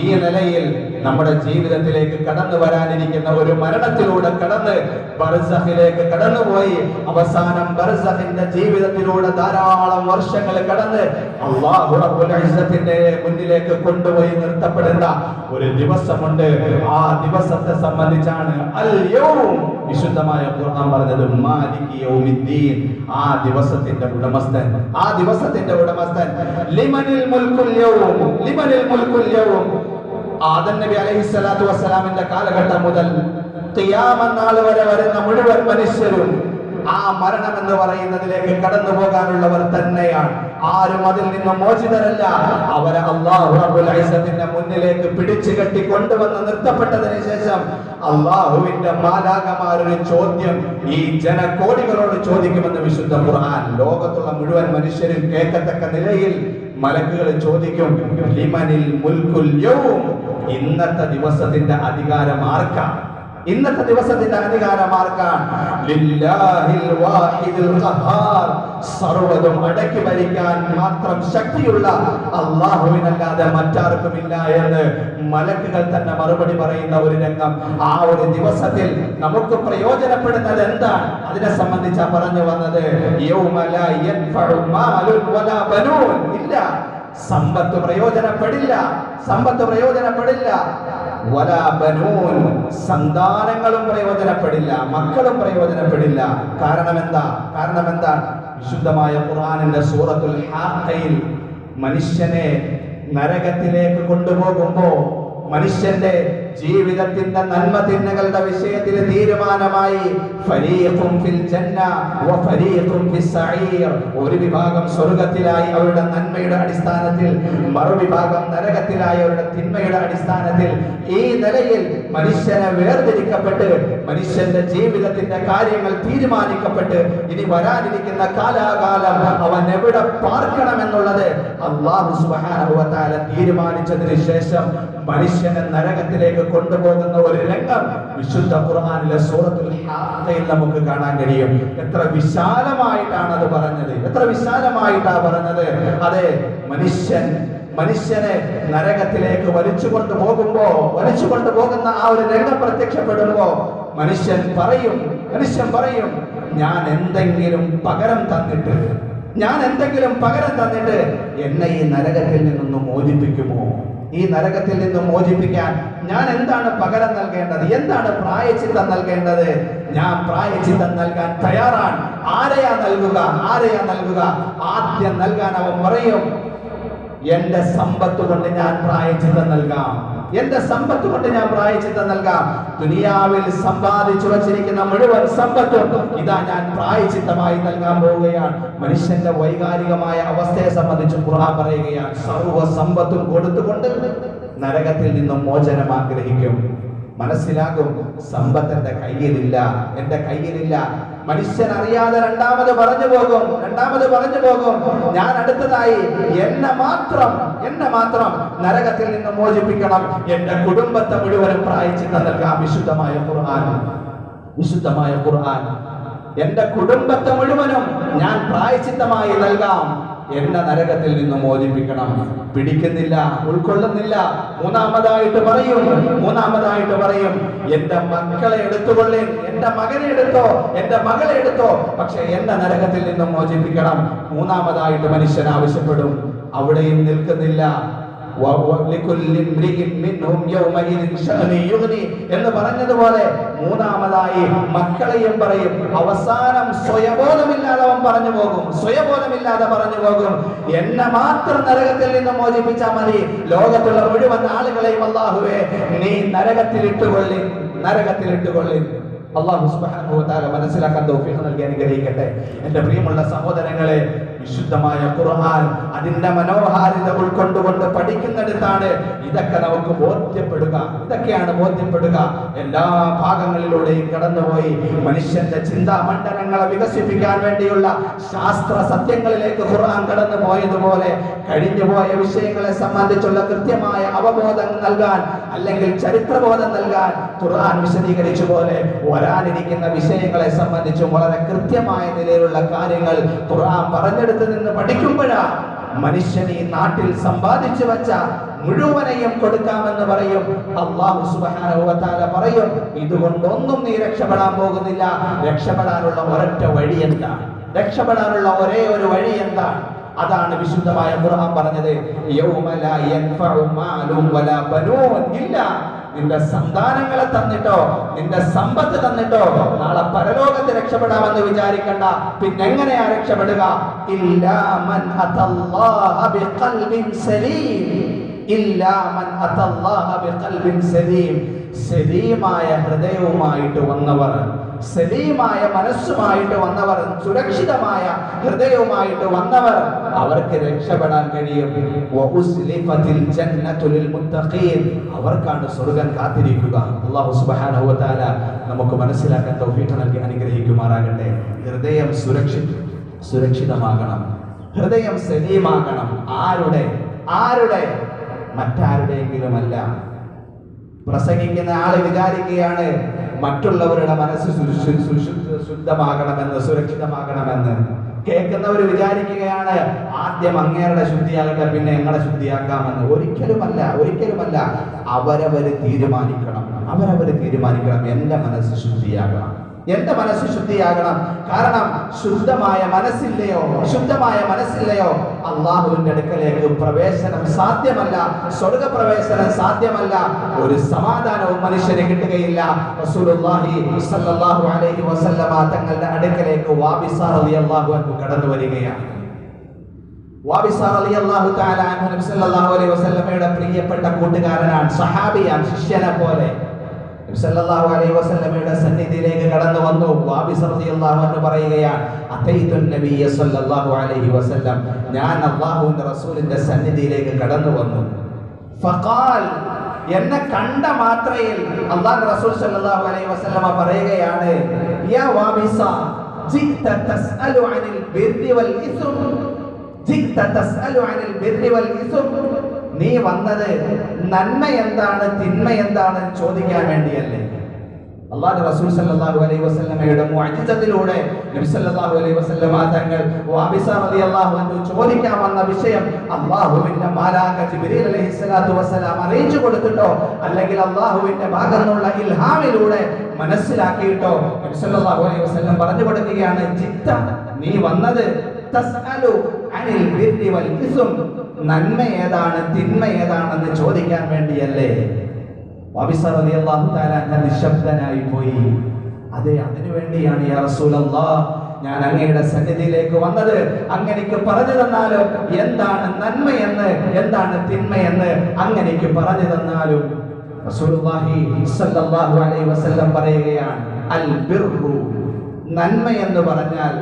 ഈ നിലയിൽ നമ്മുടെ ജീവിതത്തിലേക്ക് കടന്നു വരാനിരിക്കുന്ന ഒരു മരണത്തിലൂടെ കടന്ന് ബർസഹിലേക്ക് കടന്നുപോയി. അവസാനം ബർസഹിന്റെ ജീവിതത്തിലൂടെ ധാരാളം വർഷങ്ങൾ കടന്ന് അള്ളാഹു മുന്നിലേക്ക് കൊണ്ടുപോയി നിർത്തപ്പെടുന്ന ഒരു ദിവസമുണ്ട്. ആ ദിവസത്തെ സംബന്ധിച്ചാണ് അൽ യൗം വിശുദ്ധമായ ഖുർആൻ പറഞ്ഞത് യൗമിദ്ദീൻ. ആ ദിവസത്തിന്റെ ഉടമസ്ഥൻ ആ ദിവസത്തിന്റെ ഉടമസ്ഥൻ. ലിമനിൽ മുൽക്കുൽ യൗം ലിമനിൽ മുൽക്കുൽ യൗം. ആദം നബി അലൈഹിസ്സലാത്തു വസ്സലാമിന്റെ കാലഘട്ടം മുതൽ ഖിയാമത്ത് നാൾ വരെ വരുന്ന മുഴുവൻ മനുഷ്യരും ആ മരണം എന്ന് പറയുന്നതിലേക്ക് കടന്നു പോകാനുള്ളവർ തന്നെയാണ്. ആരും അതിൽ നിന്ന് മോചിതരല്ല. അവരെ അള്ളാഹു റബ്ബുൽ ഇസ്സത്തിന്റെ മുന്നിലേക്ക് പിടിച്ചു കെട്ടി കൊണ്ടുവന്ന് നിർത്തപ്പെട്ടതിന് ശേഷം അള്ളാഹുവിന്റെ മാലാകമാരൊരു ചോദ്യം ഈ ജനകോടികളോട് ചോദിക്കുമെന്ന് വിശുദ്ധ ഖുർആൻ. ലോകത്തുള്ള മുഴുവൻ മനുഷ്യരും കേൾക്കത്തക്ക നിലയിൽ മലക്കുകൾ ചോദിക്കും ലിമനിൽ മുൽക്കുൽ യൗം? ഇന്നത്തെ ദിവസത്തിന്റെ അധികാരം ആർക്കാണ്? ഇന്നത്തെ ദിവസത്തിന്റെ അധികാരം ആർക്കാണ് സർവതും അടക്കി ഭരിക്കാൻ മാത്രം ശക്തിയുള്ള അള്ളാഹുവിനല്ലാതെ മറ്റാർക്കുമില്ല എന്ന് മലക്കുകൾ തന്നെ മറുപടി പറയുന്ന ഒരു രംഗം. ആ ഒരു ദിവസത്തിൽ നമുക്ക് പ്രയോജനപ്പെടുന്നത് എന്താണ്? അതിനെ സംബന്ധിച്ച പറഞ്ഞു വന്നത് ഇല്ല. സമ്പത്ത് പ്രയോജനപ്പെടില്ല സമ്പത്ത് പ്രയോജനപ്പെടില്ല. സന്താനങ്ങളും പ്രയോജനപ്പെടില്ല മക്കളും പ്രയോജനപ്പെടില്ല. കാരണം എന്താ കാരണം എന്താ വിശുദ്ധമായ ഖുറാനിന്റെ സൂറത്തുൽ ഹാഖയിൽ മനുഷ്യനെ നരകത്തിലേക്ക് കൊണ്ടുപോകുമ്പോ മനുഷ്യന്റെ ജീവിതത്തിന്റെ നന്മ തിന്മകളുടെ വിഷയത്തിൽ തീരുമാനമായി ഒരു വിഭാഗം സ്വർഗത്തിലായി അവരുടെ നന്മയുടെ അടിസ്ഥാനത്തിൽ മറുവിഭാഗം നരകത്തിലായി അവരുടെ തിന്മയുടെ അടിസ്ഥാനത്തിൽ ഈ നിലയിൽ മനുഷ്യനെ വേർതിരിക്കപ്പെട്ട് മനുഷ്യന്റെ ജീവിതത്തിന്റെ കാര്യങ്ങൾ തീരുമാനിക്കപ്പെട്ട് ഇനി വരാനിരിക്കുന്ന കാലാകാലം അവൻ എവിടെ പാർക്കണം എന്നുള്ളത് അള്ളാഹു തആല തീരുമാനിച്ചതിന് ശേഷം മനുഷ്യനെ നരകത്തിലേക്ക് കൊണ്ടുപോകുന്ന ഒരു രംഗം വിശുദ്ധ ഖുർആാനിലെ സൂറത്തിൽ നമുക്ക് കാണാൻ കഴിയും. എത്ര വിശാലമായിട്ടാണ് അത് പറഞ്ഞത്. എത്ര വിശാലമായിട്ടാ പറഞ്ഞത്. അതെ മനുഷ്യൻ മനുഷ്യനെ നരകത്തിലേക്ക് വലിച്ചു കൊണ്ടുപോകുമ്പോ വലിച്ചു കൊണ്ടുപോകുന്ന ആ ഒരു രംഗം പ്രത്യക്ഷപ്പെടുമ്പോ മനുഷ്യൻ പറയും മനുഷ്യൻ പറയും ഞാൻ എന്തെങ്കിലും പകരം തന്നിട്ട് ഞാൻ എന്തെങ്കിലും പകരം തന്നിട്ട് എന്നെ ഈ നരകത്തിൽ നിന്നൊന്ന് മോചിപ്പിക്കുമോ? ഈ നരകത്തിൽ നിന്ന് മോചിപ്പിക്കാൻ ഞാൻ എന്താണ് പകരം നൽകേണ്ടത്? എന്താണ് പ്രായച്ചിത്തം നൽകേണ്ടത്? ഞാൻ പ്രായച്ചിത്തം നൽകാൻ തയ്യാറാണ്. ആരെയാ നൽകുക? ആരെയാ നൽകുക? ആദ്യം നൽകാൻ അവൻ പറയും എന്റെ സമ്പത്ത് കൊണ്ട് ഞാൻ പ്രായച്ചിത്തം നൽകാം. എന്റെ സമ്പത്ത് കൊണ്ട് ഞാൻ പ്രായച്ചിത്തം നൽകാം. ദുനിയാവിൽ സമ്പാദിച്ചു വച്ചിരിക്കുന്ന മുഴുവൻ സമ്പത്തും ഇതാ ഞാൻ പ്രായച്ചിത്തമായി നൽകാൻ പോവുകയാണ്. മനുഷ്യന്റെ വൈകാരികമായ അവസ്ഥയെ സംബന്ധിച്ച് ഖുർആൻ പറയുകയാണ് സർവ സമ്പത്തും കൊടുത്തുകൊണ്ട് നരകത്തിൽ നിന്നും മോചനം ആഗ്രഹിക്കും. മനസ്സിലാകും സമ്പത്ത് എന്റെ കയ്യിലില്ല എന്റെ കയ്യിലില്ല. മനുഷ്യൻ അറിയാതെ രണ്ടാമത് പറഞ്ഞു പോകും രണ്ടാമത് പറഞ്ഞു പോകും. ഞാൻ അടുത്തതായി എന്നെ മാത്രം എന്നെ മാത്രം നരകത്തിൽ നിന്ന് മോചിപ്പിക്കണം. എന്റെ കുടുംബത്തെ മുഴുവനും പ്രായച്ചിട്ട് നൽകാം വിശുദ്ധമായ ഖുർആൻ. വിശുദ്ധമായ ഖുർആൻ. എന്റെ കുടുംബത്തെ മുഴുവനും ഞാൻ പ്രായച്ചിത്തമായി നൽകാം. എന്നെ നരകത്തിൽ നിന്ന് മോചിപ്പിക്കണം. പിടിക്കുന്നില്ല ഉൾക്കൊള്ളുന്നില്ല. മൂന്നാമതായിട്ട് പറയും മൂന്നാമതായിട്ട് പറയും എന്റെ മക്കളെ എടുത്തുകൊള്ളേൻ എന്റെ മകനെ എടുത്തോ എന്റെ മകളെ എടുത്തോ. പക്ഷെ എന്നെ നരകത്തിൽ നിന്നും മോചിപ്പിക്കണം. മൂന്നാമതായിട്ട് മനുഷ്യൻ ആവശ്യപ്പെടും. അവിടെയും നിൽക്കുന്നില്ല. എന്ന് പറഞ്ഞതുപോലെ മൂന്നാമതായി മക്കളെയും പറയും അവസാനം സ്വയബോധമില്ലാതെ അവൻ പറഞ്ഞു പോകും സ്വയബോധമില്ലാതെ പറഞ്ഞു പോകും. എന്നെ മാത്രം നരകത്തിൽ നിന്ന് മോചിപ്പിച്ചാൽ മതി. ലോകത്തുള്ള മുഴുവൻ ആളുകളെയും അള്ളാഹുവേ നീ നരകത്തിൽ ഇട്ടുകൊള്ളി നരകത്തിൽ ഇട്ടുകൊള്ളി അള്ളാഹു മനസ്സിലാക്കാൻ തൗഫീഖ് നൽകി അനുഗ്രഹിക്കട്ടെ. എന്റെ പ്രിയമുള്ള സഹോദരങ്ങളെ വിശുദ്ധമായ ഖുർആൻ അതിന്റെ മനോഹാരിത ഉൾക്കൊണ്ടുകൊണ്ട് പഠിക്കുന്നിടത്താണ് ഇതൊക്കെ നമുക്ക് ബോധ്യപ്പെടുക. ഇതൊക്കെയാണ് ബോധ്യപ്പെടുക. എല്ലാ ഭാഗങ്ങളിലൂടെയും കടന്നുപോയി മനുഷ്യന്റെ ചിന്താ മണ്ഡലങ്ങളെ വികസിപ്പിക്കാൻ വേണ്ടിയുള്ള ശാസ്ത്ര സത്യങ്ങളിലേക്ക് ഖുർആൻ കടന്നു പോയതുപോലെ കഴിഞ്ഞുപോയ വിഷയങ്ങളെ സംബന്ധിച്ചുള്ള കൃത്യമായ അവബോധം നൽകാൻ അല്ലെങ്കിൽ ചരിത്രബോധം നൽകാൻ ഖുർആൻ വിശദീകരിച്ചു പോലെ വരാനിരിക്കുന്ന വിഷയങ്ങളെ സംബന്ധിച്ചും വളരെ കൃത്യമായ നിലയിലുള്ള കാര്യങ്ങൾ ഖുർആൻ പറഞ്ഞെടുത്ത് നിന്ന് പഠിക്കുമ്പോഴാണ് മനുഷ്യൻ ഈ നാട്ടിൽ സമ്പാദിച്ചു വെച്ച മുഴുവനെയും കൊടുക്കാമെന്ന് പറയും. അള്ളാഹു തആല പറയും ഇതുകൊണ്ടൊന്നും നീ രക്ഷപ്പെടാൻ പോകുന്നില്ല. രക്ഷപ്പെടാനുള്ള ഒരൊറ്റ വഴി എന്താണ് രക്ഷപ്പെടാനുള്ള ഒരേ ഒരു വഴി എന്താണ് അതാണ് വിശുദ്ധമായ ഖുർആൻ പറഞ്ഞത്. യൗമ ലാ യൻഫഉ മാലും വലാ ബനൂൻ. ഇല്ല. നിന്റെ സന്താനങ്ങളെ തന്നിട്ടോ നിന്റെ സമ്പത്ത് തന്നിട്ടോ നാളെ പരലോകത്ത് രക്ഷപ്പെടാമെന്ന് വിചാരിക്കണ്ട. പിന്നെ എങ്ങനെയാ രക്ഷപ്പെടുക? സലീമായ ഹൃദയവുമായിട്ട് വന്നവർ സലീമായ മനസ്സുമായിട്ട് വന്നവർ സുരക്ഷിതമായ ഹൃദയവുമായിട്ട് വന്നവർ അവർക്ക് രക്ഷപ്പെടാൻ കഴിയും. അവർക്കാണ് സ്വർഗം കാത്തിരിക്കുക. അള്ളാഹു സുബ്ഹാനഹു വ നമുക്ക് മനസ്സിലാക്കാൻ തൗഫീഖ് നൽകി അനുഗ്രഹിക്കുമാറാകട്ടെ. ഹൃദയം സുരക്ഷി സുരക്ഷിതമാകണം. ഹൃദയം സലീമാകണം. ആരുടെ? ആരുടെ? മറ്റാരുടെയെങ്കിലുമല്ല. പ്രസംഗിക്കുന്ന ആൾ വിചാരിക്കുകയാണ് മറ്റുള്ളവരുടെ മനസ്സ് ശുദ്ധമാകണമെന്ന് സുരക്ഷിതമാകണമെന്ന് കേൾക്കുന്നവർ വിചാരിക്കുകയാണ് ആദ്യം അങ്ങേരുടെ ശുദ്ധിയാകട്ടെ പിന്നെ ഞങ്ങളെ ശുദ്ധിയാക്കാമെന്ന്. ഒരിക്കലുമല്ല ഒരിക്കലുമല്ല. അവരവര് തീരുമാനിക്കണം. അവരവര് തീരുമാനിക്കണം. എന്റെ മനസ്സ് ശുദ്ധിയാകണം. എന്റെ മനസ്സ് ശുദ്ധിയാകണം. കാരണം ശുദ്ധമായ മനസ്സില്ലയോ? ശുദ്ധമായ മനസ്സില്ലയോ? അള്ളാഹുവിന്റെ അടുക്കലേക്ക് പ്രവേശനം സാധ്യമല്ല. സ്വർഗപ്രവേശനം സാധ്യമല്ല. ഒരു സമാധാനവും മനുഷ്യന് കിട്ടുകയില്ല. അലൈഹി വസല്ലമ തങ്ങളുടെ അടുക്കലേക്ക് കടന്നു വരികയാണ്. പ്രിയപ്പെട്ട കൂട്ടുകാരനാണ് സഹാബിയാണ് ശിഷ്യനെ പോലെ. സല്ലല്ലാഹു അലൈഹി വസല്ലമയുടെ സന്നിധിയിലേക്ക് കടന്നു വന്നു. വാബിസ് റളിയല്ലാഹു അൻഹു പറയുകയാണ് അതൈതു നബിയ സല്ലല്ലാഹു അലൈഹി വസല്ലം. ഞാൻ അല്ലാഹുവിന്റെ റസൂലിന്റെ സന്നിധിയിലേക്ക് കടന്നു വന്നു. ഫഖാൽ എന്നെ കണ്ട മാത്രയിൽ അല്ലാഹു റസൂൽ സല്ലല്ലാഹു അലൈഹി വസല്ലമ പറയുകയാണ് യാ വാബിസ ജിത്ത തസ്അലു അനിൽ ബിർരി വൽ ഇസ്ം ജിത്ത തസ്അലു അനിൽ ബിർരി വൽ ഇസ്ം നീ വന്നത് നന്മ എന്താണ് തിന്മ എന്താണ് ചോദിക്കാൻ വേണ്ടിയല്ലേ? അള്ളാഹു റസൂൽ സല്ലല്ലാഹു അലൈഹി വസല്ലമയുടെ മുഅ്ജിസത്തിലൂടെ നബി സല്ലല്ലാഹു അലൈഹി വസല്ലമ തങ്ങൾ വാബിസ റളിയല്ലാഹു അൻഹു ചോദിക്കാൻ വന്ന വിഷയം അള്ളാഹുവിന്റെ മാലാക ജിബ്രീൽ അലൈഹി സ്വലാത്തു വസ്സലാം അറിയിച്ചു കൊടുത്തിട്ടോ അല്ലെങ്കിൽ അള്ളാഹുവിന്റെ ഭാഗത്തുള്ള ഇൽഹാമിലൂടെ മനസ്സിലാക്കിയിട്ടോ? നബി സല്ലല്ലാഹു അലൈഹി വസല്ലം പറഞ്ഞു കൊടുക്കുകയാണ് ചിത്ത നീ വന്നത് തസ്അലു അനിൽ നന്മ ഏതാണ് തിന്മ ഏതാണെന്ന് ചോദിക്കാൻ വേണ്ടിയല്ലേ? നിശബ്ദനായി പോയി. അതെ അതിനു വേണ്ടിയാണ് ഞാൻ അങ്ങയുടെ സന്നിധിയിലേക്ക് വന്നത്. അങ്ങനെക്ക് പറഞ്ഞു തന്നാലും എന്താണ് നന്മയെന്ന് എന്താണ് തിന്മയെന്ന് അങ്ങനെക്ക് പറഞ്ഞു തന്നാലും പറയുകയാണ് അൽ നന്മ എന്ന് പറഞ്ഞാൽ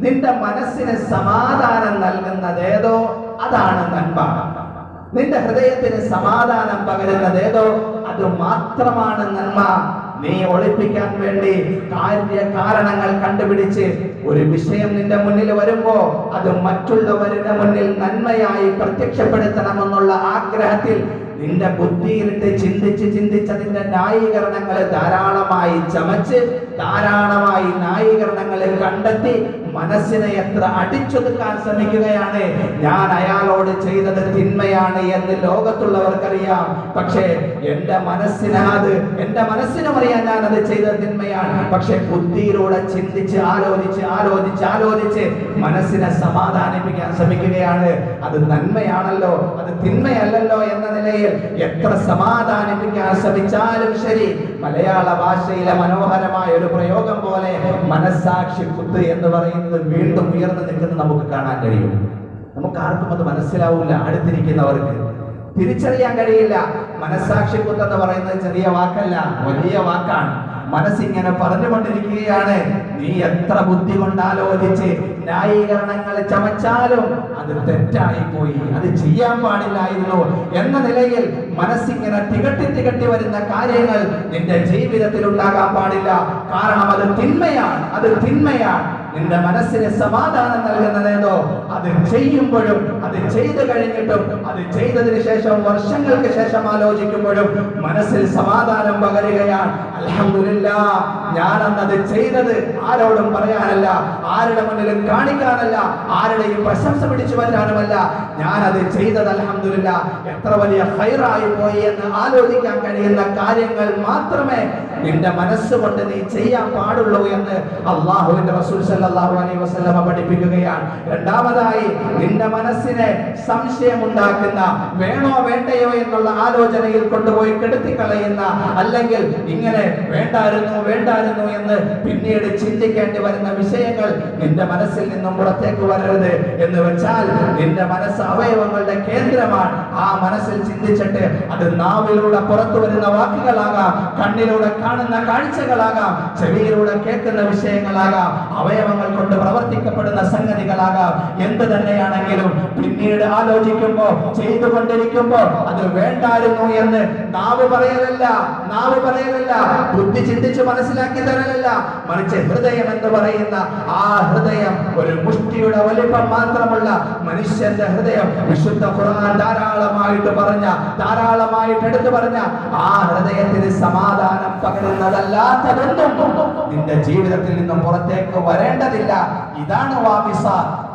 നിന്റെ മനസ്സിന് സമാധാനം നൽകുന്നത് ഏതോ? അതാണ് നന്മ. നിന്റെ ഹൃദയത്തിന് സമാധാനം പകരുന്നത് ഏതോ? അത് മാത്രമാണ് നന്മ. നീ ഒളിപ്പിക്കാൻ വേണ്ടി കാര്യ കാരണങ്ങൾ കണ്ടുപിടിച്ച് ഒരു വിഷയം നിന്റെ മുന്നിൽ വരുമ്പോ അത് മറ്റുള്ളവരുടെ മുന്നിൽ നന്മയായി പ്രത്യക്ഷപ്പെടുത്തണമെന്നുള്ള ആഗ്രഹത്തിൽ നിന്റെ ബുദ്ധിയിലിട്ട് ചിന്തിച്ച് ചിന്തിച്ച് അതിന്റെ ന്യായീകരണങ്ങളെ ധാരാളമായി ചമച്ച് ധാരാളമായി ന്യായീകരണങ്ങളെ കണ്ടെത്തി മനസ്സിനെ എത്ര അടിച്ചൊതുക്കാൻ ശ്രമിക്കുകയാണ്? ഞാൻ അയാളോട് ചെയ്തത് തിന്മയാണ് എന്ന് ലോകത്തുള്ളവർക്കറിയാം. പക്ഷേ എന്റെ മനസ്സിനാത് അത് എന്റെ മനസ്സിനും അറിയാൻ ഞാൻ അത് ചെയ്ത തിന്മയാണ്. പക്ഷെ ബുദ്ധിയിലൂടെ ചിന്തിച്ച് ആലോചിച്ച് ആലോചിച്ച് ആലോചിച്ച് മനസ്സിനെ സമാധാനിപ്പിക്കാൻ ശ്രമിക്കുകയാണ്. അത് നന്മയാണല്ലോ അത് തിന്മയല്ലല്ലോ എന്ന നിലയിൽ എത്ര സമാധാനിപ്പിക്കാൻ ശ്രമിച്ചാലും ശരി മലയാള ഭാഷയിലെ മനോഹരമായ ഒരു പ്രയോഗം പോലെ മനസ്സാക്ഷി കുത്ത് എന്ന് പറയുന്നത് വീണ്ടും ഉയർന്നു നിൽക്കുന്നത് നമുക്ക് കാണാൻ കഴിയും. നമുക്ക് ആർക്കും അത് മനസ്സിലാവില്ല അടുത്തിരിക്കുന്നവർക്ക്. തിരിച്ചറിയാൻ കഴിയില്ല. മനസ്സാക്ഷി കുത്ത് എന്ന് പറയുന്നത് ചെറിയ വാക്കല്ല വലിയ വാക്കാണ്. മനസ്സിങ്ങനെ പറഞ്ഞുകൊണ്ടിരിക്കുകയാണ്. നീ എത്ര ബുദ്ധി കൊണ്ടാലോചിച്ച് ന്യായീകരണങ്ങൾ ചമച്ചാലും അത് തെറ്റായി പോയി അത് ചെയ്യാൻ പാടില്ലായിരുന്നു. എന്ന നിലയിൽ മനസ്സിങ്ങനെ തികട്ടി തികട്ടി വരുന്ന കാര്യങ്ങൾ നിന്റെ ജീവിതത്തിൽ ഉണ്ടാകാൻ പാടില്ല. കാരണം അത് തിന്മയാണ് അത് തിന്മയാണ്. നിന്റെ മനസ്സിന് സമാധാനം നൽകുന്നതേതോ അത് ചെയ്യുമ്പോഴും അത് ചെയ്തു കഴിഞ്ഞിട്ടും അത് ചെയ്തതിന് ശേഷം വർഷങ്ങൾക്ക് ശേഷം ആലോചിക്കുമ്പോഴും മനസ്സിൽ സമാധാനം പകരുകയാണ്. അലഹമില്ല ഞാൻ ചെയ്തത് ആരോടും പറയാനല്ല ആരുടെ മുന്നിലും കാണിക്കാനല്ല ആരുടെയും പ്രശംസ പിടിച്ചു വരാനുമല്ല ഞാൻ അത് ചെയ്തത് അലഹമില്ല എത്ര വലിയ ഫൈറായി പോയി എന്ന് ആലോചിക്കാൻ കഴിയുന്ന കാര്യങ്ങൾ മാത്രമേ നിന്റെ മനസ്സുകൊണ്ട് നീ ചെയ്യാൻ പാടുള്ളൂ എന്ന് അള്ളാഹുവിന്റെ റസൂൽ അലൈഹി വസല്ലമ പഠിപ്പിക്കുകയാണ്. രണ്ടാമതായി നിന്റെ മനസ്സിനെ സംശയമുണ്ടാക്കുന്ന വേണോ വേണ്ടയോ എന്നുള്ള ആലോചനയിൽ കൊണ്ടുപോയി കെടുത്തിക്കളയുന്ന അല്ലെങ്കിൽ ഇങ്ങനെ വേണ്ടായിരുന്നു വേണ്ടായിരുന്നു എന്ന് പിന്നീട് ചിന്തിക്കേണ്ടി വരുന്ന വിഷയങ്ങൾ നിന്റെ മനസ്സിൽ നിന്നും പുറത്തേക്ക് വരരുത് എന്ന് വെച്ചാൽ നിന്റെ മനസ്സ് അവയവങ്ങളുടെ കേന്ദ്രമാണ്. ആ മനസ്സിൽ ചിന്തിച്ചിട്ട് അത് നാവിലൂടെ പുറത്തു വരുന്ന വാക്കുകളാകാം കണ്ണിലൂടെ കാണുന്ന കാഴ്ചകളാകാം ചെവിയിലൂടെ കേൾക്കുന്ന വിഷയങ്ങളാകാം അവയവങ്ങൾ കൊണ്ട് പ്രവർത്തിക്കപ്പെടുന്ന സംഗതികളാകാം. എന്ത് തന്നെയാണെങ്കിലും പിന്നീട് ആലോചിക്കുമ്പോ ചെയ്തുകൊണ്ടിരിക്കുമ്പോ അത് വേണ്ടായിരുന്നു എന്ന് നാവ് പറയലല്ല നാവ് പറയലല്ല ബുദ്ധി ചിന്തിച്ച് മനസ്സിലാക്കി തരലല്ല. മറിച്ച് ഹൃദയം എന്ന് പറയുന്ന ആ ഹൃദയം ഒരു മുഷ്ടിയുടെ വലിപ്പം മാത്രമുള്ള മനുഷ്യന്റെ ഹൃദയം വിശുദ്ധ ഖുർആൻ ധാരാളമായിട്ട് പറഞ്ഞ ധാരാളമായിട്ട് എടുത്തു പറഞ്ഞ ആ ഹൃദയത്തിന് സമാധാനം പകരുന്നതല്ലാത്തതൊന്നും നിന്റെ ജീവിതത്തിൽ നിന്നും പുറത്തേക്ക് വരേണ്ടതില്ല ഇതാണ് വാമിസ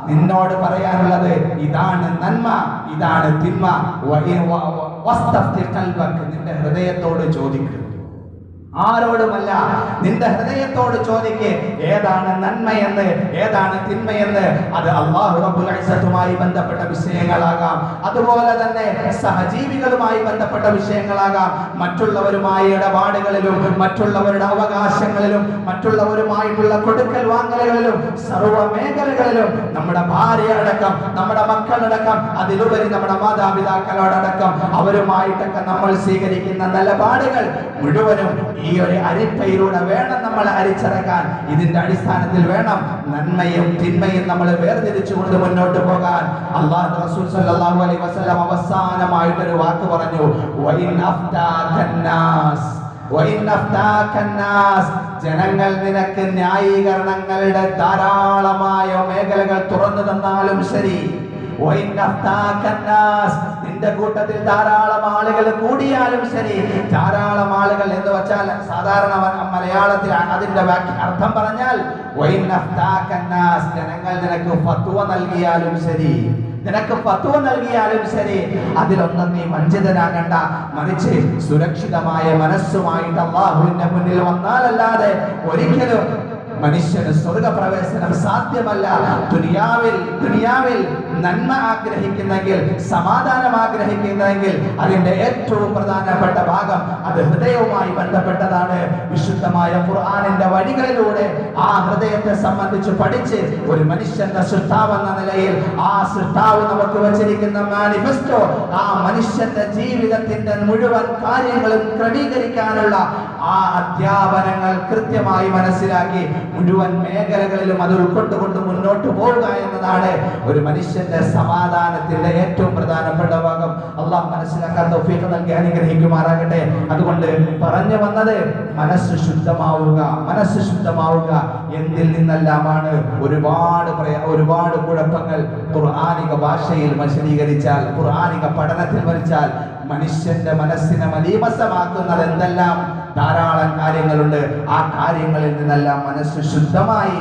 നിന്നോട് പറയാനുള്ളത് ഇതാണ് നന്മ ഇതാണ് തിന്മ. നിന്റെ ഹൃദയത്തോട് ചോദിക്കുക ആരോടുമല്ല നിന്റെ ഹൃദയത്തോട് ചോദിക്ക് ഏതാണ് നന്മയെന്ന് ഏതാണ് തിന്മയെന്ന്? അത് അള്ളാഹു റബ്ബുൽ ഇസ്സത്തുമായി ബന്ധപ്പെട്ട വിഷയങ്ങളാകാം. അതുപോലെ തന്നെ സഹജീവികളുമായി ബന്ധപ്പെട്ട വിഷയങ്ങളാകാം. മറ്റുള്ളവരുമായ ഇടപാടുകളിലും മറ്റുള്ളവരുടെ അവകാശങ്ങളിലും മറ്റുള്ളവരുമായിട്ടുള്ള കൊടുക്കൽ വാങ്ങലുകളിലും സർവ മേഖലകളിലും നമ്മുടെ ഭാര്യ അടക്കം നമ്മുടെ മക്കളടക്കം അതിലുപരി നമ്മുടെ മാതാപിതാക്കളോടടക്കം അവരുമായിട്ടൊക്കെ നമ്മൾ സ്വീകരിക്കുന്ന നിലപാടുകൾ മുഴുവനും ഈ ഒരു അരിപ്പയിലൂടെ വേണം നമ്മൾ അരിച്ചിറക്കാൻ. ഇതിന്റെ അടിസ്ഥാനത്തിൽ വേണം നന്മയും തിന്മയും നമ്മൾ വേർതിരിച്ചുകൊണ്ട് മുന്നോട്ട് പോകാൻ. അള്ളാഹു റസൂൽ സല്ലല്ലാഹു അലൈഹി വസല്ലം അവസാനമായിട്ടൊരു വാക്ക് പറഞ്ഞു. ജനങ്ങൾ നിനക്ക് ന്യായീകരണങ്ങളുടെ ധാരാളമായ മേഖലകൾ തുറന്നു തന്നാലും ശരി. നിന്റെ കൂട്ടത്തിൽ ധാരാളം ആളുകൾ കൂടിയാലും ശരി. ധാരാളം ആളുകൾ എന്ന് വെച്ചാൽ സാധാരണ മ- മലയാളത്തിൽ അതിന്റെ വാക്യ അർത്ഥം പറഞ്ഞാൽ ജനങ്ങൾ നിനക്ക് ഫത്വ നൽകിയാലും ശരി. നിനക്ക് ഫത്വ നൽകിയാലും ശരി. അതിലൊന്നും നീ വഞ്ചിതനാകണ്ട. മറിച്ച് സുരക്ഷിതമായ മനസ്സുമായിട്ട് അള്ളാഹുവിന്റെ മുന്നിൽ വന്നാലല്ലാതെ ഒരിക്കലും മനുഷ്യന് സ്വർഗ പ്രവേശനം സാധ്യമല്ല. ദുനിയാവിൽ ദുനിയാവിൽ നന്മ ആഗ്രഹിക്കുന്നെങ്കിൽ സമാധാനം ആഗ്രഹിക്കുന്നെങ്കിൽ അതിന്റെ ഏറ്റവും പ്രധാനപ്പെട്ട ഭാഗം അത് ഹൃദയവുമായി ബന്ധപ്പെട്ടതാണ്. വിശുദ്ധമായ ഖുർആാനിന്റെ വഴികളിലൂടെ ആ ഹൃദയത്തെ സംബന്ധിച്ച് പഠിച്ച് ഒരു മനുഷ്യന്റെ സൃഷ്ടാവ് എന്ന നിലയിൽ ആ സൃഷ്ടാവ് നമുക്ക് വച്ചിരിക്കുന്ന മാനിഫെസ്റ്റോ ആ മനുഷ്യന്റെ ജീവിതത്തിന്റെ മുഴുവൻ കാര്യങ്ങളും ക്രമീകരിക്കാനുള്ള ആ അധ്യാപനങ്ങൾ കൃത്യമായി മനസ്സിലാക്കി മുഴുവൻ മേഖലകളിലും അത് ഉൾക്കൊണ്ടുകൊണ്ട് മുന്നോട്ട് പോവുക എന്നതാണ് ഒരു മനുഷ്യന്റെ സമാധാനത്തിന്റെ ഏറ്റവും പ്രധാനപ്പെട്ട ഭാഗം അള്ളാഹ് മനസ്സിലാക്കാൻ തൗഫീഖ് നൽകി അനുഗ്രഹിക്കുമാറാകട്ടെ. അതുകൊണ്ട് പറഞ്ഞു വന്നത് മനസ്സ് ശുദ്ധമാവുക മനസ്സ് ശുദ്ധമാവുക എന്തിൽ നിന്നെല്ലാമാണ്? ഒരുപാട് ഒരുപാട് കുഴപ്പങ്ങൾ ഖുർആാനിക ഭാഷയിൽ വിശദീകരിച്ചാൽ ഖുർആാനിക പഠനത്തിൽ വരിച്ചാൽ മനുഷ്യന്റെ മനസ്സിനെ മലീമസമാക്കുന്നത് എന്തെല്ലാം ധാരാളം കാര്യങ്ങളുണ്ട്. ആ കാര്യങ്ങളിൽ നിന്നെല്ലാം മനസ്സ് ശുദ്ധമായി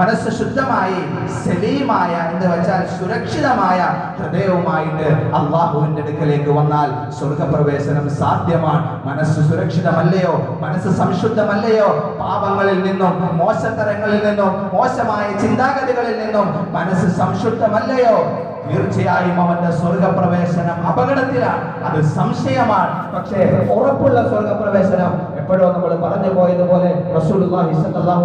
മനസ്സ് ശുദ്ധമായി സലീമായ എന്ന് വെച്ചാൽ സുരക്ഷിതമായ ഹൃദയവുമായിട്ട് അള്ളാഹുവിന്റെ അടുക്കലേക്ക് വന്നാൽ സ്വർഗപ്രവേശനം സാധ്യമാണ്. മനസ്സ് സുരക്ഷിതമല്ലയോ? മനസ്സ് സംശുദ്ധമല്ലയോ? പാപങ്ങളിൽ നിന്നും മോശത്തരങ്ങളിൽ നിന്നും മോശമായ ചിന്താഗതികളിൽ നിന്നും മനസ്സ് സംശുദ്ധമല്ലയോ? തീർച്ചയായും അവന്റെ സ്വർഗപ്രവേശനം അപകടത്തിലാണ്. അത് സംശയമാണ്. പക്ഷേ ഉറപ്പുള്ള സ്വർഗപ്രവേശനം എപ്പോഴോ നമ്മൾ പറഞ്ഞു പോയതുപോലെ റസൂലുള്ളാഹി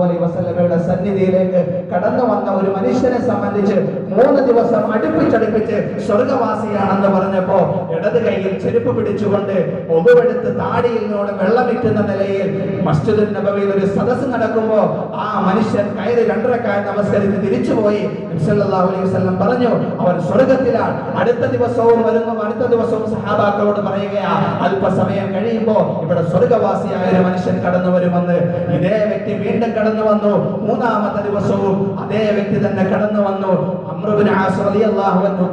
അലൈഹി വസല്ലമയുടെ സന്നിധിയിലേക്ക് കടന്നു വന്ന ഒരു മനുഷ്യനെ സംബന്ധിച്ച് മൂന്ന് ദിവസം അടുപ്പിച്ചടുപ്പിച്ച് സ്വർഗവാസിയാണെന്ന് പറഞ്ഞപ്പോ ഇടത് കൈയിൽ ചെരുപ്പ് പിടിച്ചുകൊണ്ട് ഒബുവെടുത്ത് താടിയിൽ നിന്നോട് വെള്ളമിറ്റുന്ന നിലയിൽ മസ്ജിദുൽ നബവിയിൽ ഒരു സദസ് നടക്കുമ്പോ ആ മനുഷ്യൻ കയറി രണ്ടരക്കായ നമസ്കരിച്ച് തിരിച്ചുപോയി. സല്ലല്ലാഹു അലൈഹി വസല്ലം പറഞ്ഞു അവൻ സ്വർഗത്തിലാണ്. അടുത്ത ദിവസവും വരുന്നു. അടുത്ത ദിവസവും സഹാബാക്കളോട് പറയുകയാ അല്പസമയം കഴിയുമ്പോ ഇവിടെ സ്വർഗവാസിയായ ഒരു മനുഷ്യൻ കടന്നു വരുമെന്ന് ഇതേ വ്യക്തി വീണ്ടും കടന്നു വന്നു. മൂന്നാമത്തെ ദിവസവും അതേ വ്യക്തി തന്നെ കടന്നു വന്നു.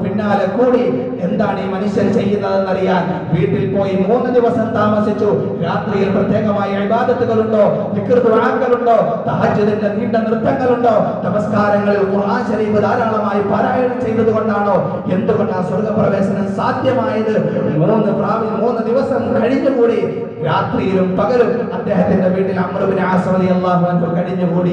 പിന്നാലെ കൂടി എന്താണ് ഈ മനുഷ്യൻ ചെയ്യുന്നതെന്നറിയാൻ വീട്ടിൽ പോയി മൂന്ന് ദിവസം താമസിച്ചു. രാത്രിയിൽ പ്രത്യേകമായ ഇബാദത്തുകളുണ്ടോ? ദിക്ർ ദുആകളുണ്ടോ? തഹജ്ജുദിന്റെ നീണ്ട നൃത്തങ്ങളുണ്ടോ? നമസ്കാരങ്ങളിൽ ഖുർആൻ ശരീഫ് ധാരാളമായി പാരായണം ചെയ്തത് കൊണ്ടാണോ എന്തുകൊണ്ടാണ് സ്വർഗപ്രവേശനം സാധ്യമായത്? മൂന്ന് പ്രാവി മൂന്ന് ദിവസം കഴിഞ്ഞുകൂടി രാത്രിയിലും പകലും അദ്ദേഹത്തിന്റെ വീട്ടിൽ അമ്രുബിൻ ആസ് റളിയല്ലാഹു അൻഹു കഴിഞ്ഞുകൂടി